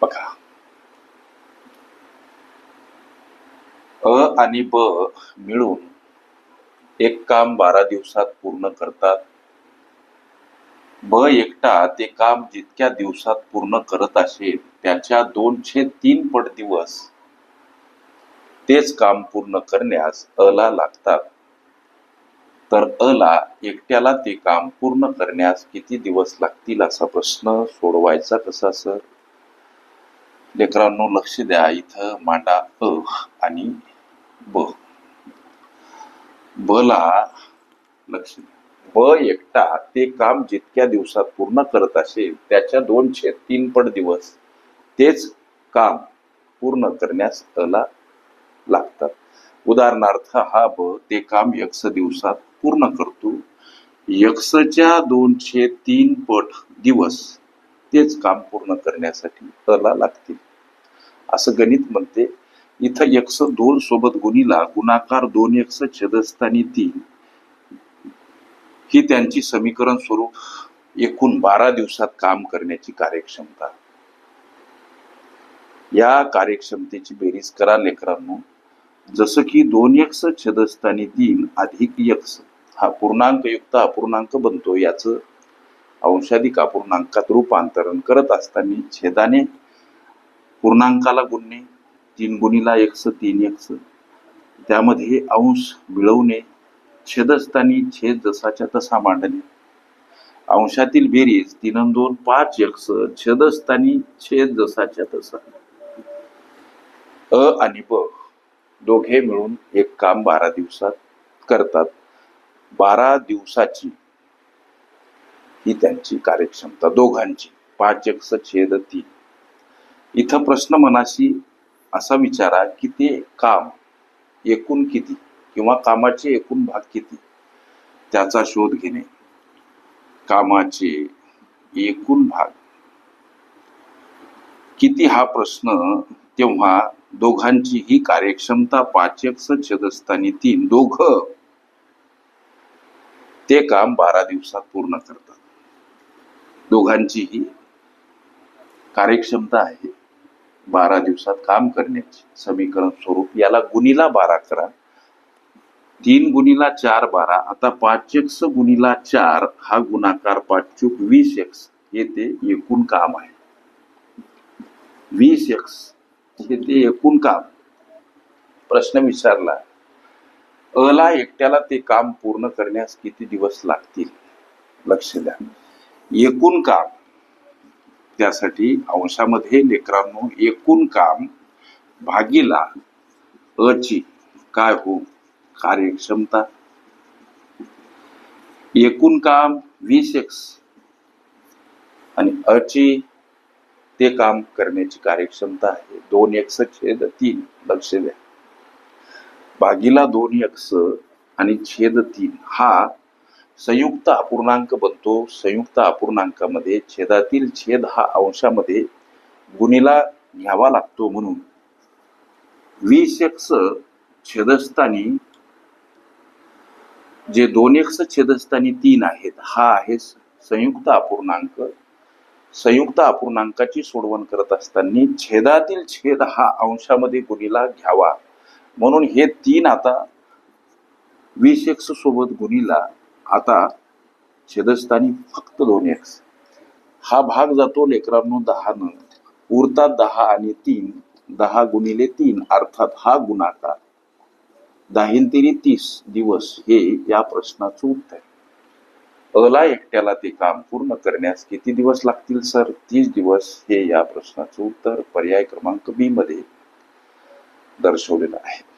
बघा. अ आणि ब मिळून एक काम बारा दिवसात पूर्ण करतात. ब एकटा ते काम जितक्या दिवसात पूर्ण करत असेल त्याच्या दोनशे तीन पट दिवस तेच काम पूर्ण करण्यास अ ला लागतात. तर अ ला एकट्याला ते काम पूर्ण करण्यास किती दिवस लागतील असा प्रश्न सोडवायचा कसा सर? लेकरांनो लक्ष द्या. इथं मांडा अ आणि ब. ब ला लक्ष ब एकटा ते काम जितक्या दिवसात पूर्ण करत असेल त्याच्या दोनशे तीन पट दिवस. तेच काम पूर्ण करण्यास अला ला लागतात. उदाहरणार्थ हा ब ते काम यक्ष दिवसात पूर्ण करतो. यक्षच्या दोनशे तीन पट दिवस. तेच काम पूर्ण करण्यासाठी अ लागते असं गणित म्हणते इथं यक्स दोन सोबत गुणीला गुणाकार दोन एकस छेदस्थानी तीन. ही त्यांची समीकरण स्वरूप एकूण बारा दिवसात काम करण्याची कार्यक्षमता. या कार्यक्षमतेची बेरीज करा लेकरांनो. जसं की दोन यक्स छेदस्थानी तीन अधिक यक्स हा पूर्णांक युक्त अपूर्णांक बनतो याचं अंशाधिक अपूर्णांकात रूपांतरण करत असताना छेदाने पूर्णांकाला गुणणे तीन गुणीला एक्स तीन एक्स. त्यामध्ये अंश मिळवणे छेदस्थानी छेद जसाच्या तसा मांडणे. अंशातील बेरीज तीन दोन पाच एक्स छेदस्थानी छेद जसाच्या तसा. अ आणि ब दोघे मिळून एक काम बारा दिवसात करतात. बारा दिवसाची ही त्यांची कार्यक्षमता दोघांची. पाच एक्स छेद तीन. इथं प्रश्न मनाशी असा विचारा की ते काम एकूण किती किंवा कामाचे एकूण भाग किती? त्याचा शोध घेणे. कामाचे एकूण भाग. किती हा प्रश्न? तेव्हा दोघांची ही कार्यक्षमता पाच एक्स छेदस्थानी तीन. दोघ ते काम बारा दिवसात पूर्ण करतात. दोघांचीही कार्यक्षमता आहे. बारा दिवसात काम करण्याची समीकरण स्वरूप याला गुणीला बारा करा. तीन गुणीला चार बारा आता पाच एक्स गुणीला चार हा गुणाकार पाचूक वीस एक्स हे ते एकूण काम आहे. वीस एक्स हे ते एकूण काम. प्रश्न विचारला अला एकट्याला ते काम पूर्ण करण्यास किती दिवस लागतील? लक्ष द्या. एकूण काम. त्यासाठी अंशामध्ये लेकरांनो एकूण काम भागीला अची काय हो? कार्यक्षमता. एकूण काम वीस एक्स आणि अची ते काम करण्याची कार्यक्षमता आहे. दोन एक्स छेद तीन लक्ष द्या. भागीला दोन एक्स आणि छेद तीन हा संयुक्त अपूर्णांक बनतो. संयुक्त अपूर्णांकामध्ये छेदातील छेद हा अंशामध्ये गुणीला घ्यावा लागतो म्हणून. वीस एक्स छेदस्थानी जे दोन एक्स छेदस्थानी तीन आहेत हा आहे संयुक्त अपूर्णांक. संयुक्त अपूर्णांकाची सोडवण करत असताना छेदातील छेद हा अंशामध्ये गुणीला घ्यावा. म्हणून हे तीन आता वीस एक्स सोबत गुणीला आता छेदस्थानी फक्त दोन एक्स हा भाग जातो लेकरांनो दहानं. उरतात दहा आणि तीन. दहा गुणिले तीन अर्थात हा गुणाकार. दाहीन तीस दिवस हे या प्रश्नाचं उत्तर. अला एकट्याला ते काम पूर्ण करण्यास किती दिवस लागतील सर? तीस दिवस हे या प्रश्नाचं उत्तर पर्याय क्रमांक बी मध्ये दर्शवलेलं आहे.